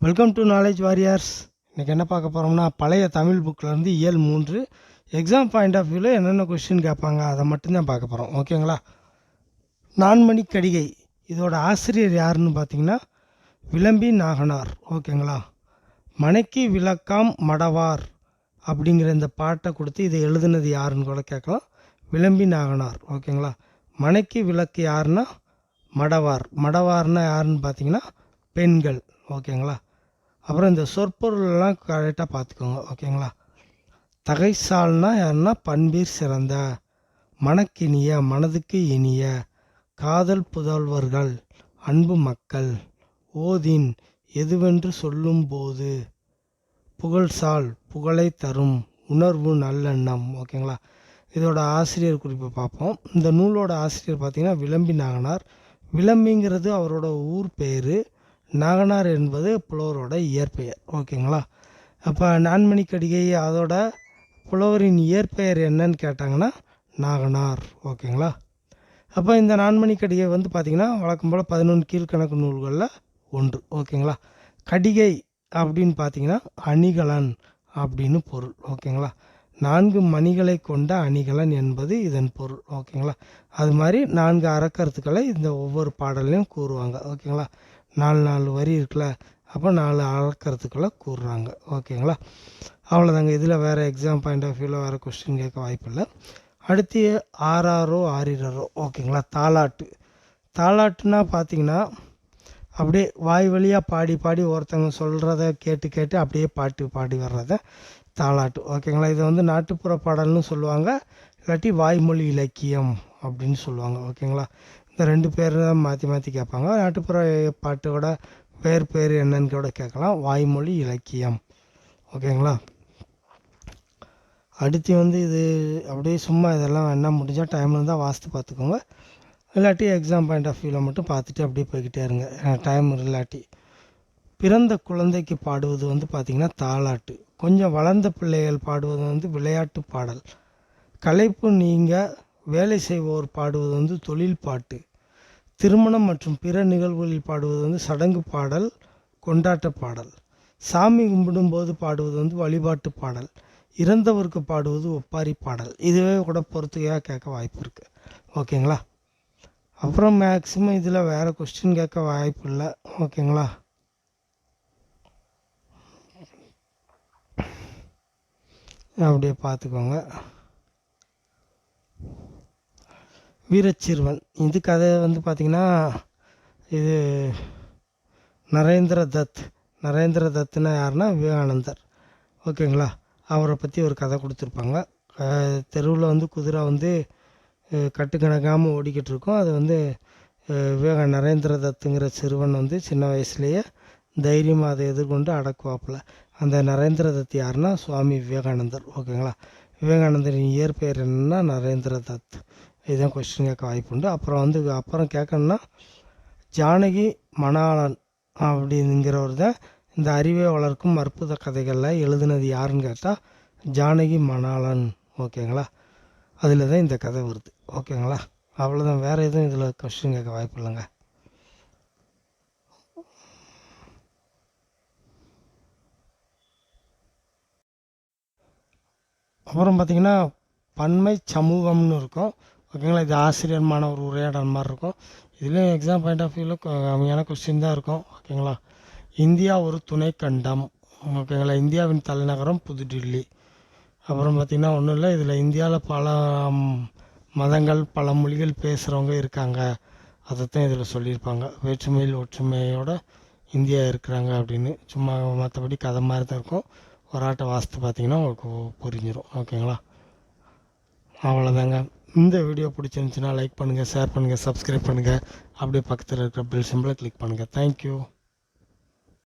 Welcome to knowledge warriors இன்றைக்கி என்ன பார்க்க போகிறோம்னா பழைய தமிழ் புக்கிலேருந்து இயல் மூன்று எக்ஸாம் பாயிண்ட் ஆஃப் வியூவில் என்னென்ன கொஸ்டின் கேட்பாங்க அதை மட்டும்தான் பார்க்க போகிறோம் ஓகேங்களா நான்மணி கடிகை இதோட ஆசிரியர் யாருன்னு பார்த்தீங்கன்னா விளம்பி நாகனார். ஓகேங்களா மனைக்கு விளக்காம் மடவார் அப்படிங்கிற இந்த பாட்டை கொடுத்து இதை எழுதுனது யாருன்னு கூட கேட்கலாம். விளம்பி நாகனார். ஓகேங்களா மனைக்கு விளக்கு யாருன்னா மடவார். மடவார்னா யாருன்னு பார்த்தீங்கன்னா பெண்கள். ஓகேங்களா அப்புறம் இந்த சொற்பொருளெல்லாம் கரெக்டாக பார்த்துக்கோங்க ஓகேங்களா? தகைசால்னா யாருன்னா பண்பீர் சிறந்த மனக்கினிய மனதுக்கு இனிய காதல் புதல்வர்கள் அன்பு மக்கள் ஓதின் எதுவென்று சொல்லும்போது புகழ்சால் புகழை தரும் உணர்வு நல்லெண்ணம் ஓகேங்களா? இதோட ஆசிரியர் குறிப்பை பார்ப்போம். இந்த நூலோட ஆசிரியர் பார்த்திங்கன்னா விளம்பி நாகனார் விளம்பிங்கிறது அவரோட ஊர் பேர். நாகனார் என்பது புலவரோட இயற்பெயர். ஓகேங்களா? அப்போ நான்மணி கடிகை அதோட புலவரின் இயற்பெயர் என்னன்னு கேட்டாங்கன்னா நாகனார். ஓகேங்களா? அப்போ இந்த நான்மணி கடிகை வந்து பார்த்திங்கன்னா வழக்கம் போல் பதினொன்று கீழ்கணக்கு நூல்களில் ஒன்று. ஓகேங்களா? கடிகை அப்படின்னு பார்த்தீங்கன்னா அணிகலன் அப்படின்னு பொருள். ஓகேங்களா? நான்கு மணிகளை கொண்ட அணிகலன் என்பது இதன் பொருள். ஓகேங்களா? அது மாதிரி நான்கு அறக்கருத்துக்களை இந்த ஒவ்வொரு பாடல்லையும் கூறுவாங்க. ஓகேங்களா? நாலு நாலு வரி இருக்குல்ல அப்போ நாலு அறக்கருத்துக்களை கூறுறாங்க. ஓகேங்களா? அவ்வளோதாங்க இதில் வேறு எக்ஸாம் பாயிண்ட் ஆஃப் வியூவில் வேறு கொஸ்டின் கேட்க வாய்ப்பில்லை. அடுத்து ஆறாரோ ஆறிரரோ. ஓகேங்களா? தாலாட்டு. தாலாட்டுனா பார்த்தீங்கன்னா அப்படியே வாய் வழியாக பாடி பாடி ஒருத்தவங்க சொல்கிறத கேட்டு கேட்டு அப்படியே பாட்டு பாடி வர்றத தாலாட்டு. ஓகேங்களா? இதை வந்து நாட்டுப்புற பாடல்னு சொல்லுவாங்க. இல்லாட்டி வாய்மொழி இலக்கியம் அப்படின்னு சொல்லுவாங்க. ஓகேங்களா? இந்த ரெண்டு பேர் தான் மாற்றி மாற்றி கேட்பாங்க. நாட்டுப்புற பாட்டோட பேர் பேர் என்னன்னு கூட கேட்கலாம். வாய்மொழி இலக்கியம். ஓகேங்களா? அடுத்து வந்து இது அப்படியே சும்மா இதெல்லாம் என்ன முடிஞ்சால் டைம் இருந்தால் வாசித்து பார்த்துக்கோங்க. இல்லாட்டி எக்ஸாம் பாயிண்ட் ஆஃப் வியூவில் மட்டும் பார்த்துட்டு அப்படியே போய்கிட்டே இருங்க. டைம் இல்லாட்டி. பிறந்த குழந்தைக்கு பாடுவது வந்து பார்த்திங்கன்னா தாலாட்டு கொஞ்சம் வளர்ந்த பிள்ளைகள் பாடுவது வந்து விளையாட்டு பாடல். களைப்பு நீங்கள் வேலை செய்வோர் பாடுவது வந்து தொழில் பாட்டு. திருமணம் மற்றும் பிற நிகழ்வுகளில் பாடுவது வந்து சடங்கு பாடல் கொண்டாட்ட பாடல். சாமி கும்பிடும்போது பாடுவது வந்து வழிபாட்டு பாடல். இறந்தவருக்கு பாடுவது ஒப்பாரி பாடல். இதுவே கூட பொறுத்துகையாக கேட்க வாய்ப்பு இருக்குது ஓகேங்களா? அப்புறம் மேக்ஸிமம் இதில் வேறு கொஸ்டின் கேட்க வாய்ப்பு இல்லை. ஓகேங்களா? அப்படியே பார்த்துக்கோங்க. வீரச்சிறுவன் இது கதை வந்து பார்த்திங்கன்னா இது நரேந்திர தத் நரேந்திர தத்துனா யாருன்னா விவேகானந்தர். ஓகேங்களா? அவரை பற்றி ஒரு கதை கொடுத்துருப்பாங்க. தெருவில் வந்து குதிரை வந்து கட்டுக்கணக்காமல் ஓடிக்கிட்டு இருக்கும். அது வந்து விவேக நரேந்திர தத்துங்கிற சிறுவன் வந்து சின்ன வயசுலேயே தைரியமாக அதை எதிர்கொண்டு அடக்குவாப்பில். அந்த நரேந்திர தத் யாருன்னா சுவாமி விவேகானந்தர். ஓகேங்களா? விவேகானந்தரின் இயற்பெயர் என்னன்னா நரேந்திர தத். இதுதான் கொஸ்டின் கேட்க வாய்ப்பு உண்டு. அப்புறம் வந்து அப்புறம் கேட்கணுன்னா ஜானகி மணாளன் அப்படிங்கிறவர் தான் இந்த அறிவை வளர்க்கும் அற்புத கதைகளில் எழுதுனது யாருன்னு கேட்டால் ஜானகி மணாளன். ஓகேங்களா? அதில் தான் இந்த கதை வருது. ஓகேங்களா? அவ்வளோதான் வேறு எதுவும் இதில் கொஸ்டின் கேட்க வாய்ப்பு இல்லைங்க. அப்புறம் பார்த்திங்கன்னா பன்மை சமூகம்னு இருக்கும். ஓகேங்களா இது ஆசிரியர்மான ஒரு உரையாடல் மாதிரி இருக்கும். இதுலேயும் எக்ஸாம் பாயிண்ட் ஆஃப் வியூவில் கம்மியான கொஸ்டின் தான் இருக்கும். ஓகேங்களா? இந்தியா ஒரு துணை கண்டம் ஓகேங்களா? இந்தியாவின் தலைநகரம் புதுடில்லி. அப்புறம் பார்த்திங்கன்னா ஒன்றும் இல்லை இதில் இந்தியாவில் பல மதங்கள் பல மொழிகள் பேசுகிறவங்க இருக்காங்க. அதை தான் இதில் சொல்லியிருப்பாங்க. வேற்றுமையில் ஒற்றுமையோட இந்தியா இருக்கிறாங்க அப்படின்னு. சும்மா மற்றபடி கதை மாதிரி தான் இருக்கும். ஒரு ஆட்டை வாசித்து பார்த்தீங்கன்னா உங்களுக்கு புரிஞ்சிடும் ஓகேங்களா? அவ்வளோதாங்க இந்த வீடியோ பிடிச்சிருந்துச்சின்னா லைக் பண்ணுங்கள் ஷேர் பண்ணுங்கள் சப்ஸ்கிரைப் பண்ணுங்கள் அப்படியே பக்கத்தில் இருக்கிற பெல் சிம்பிளை கிளிக் பண்ணுங்கள் தேங்க்யூ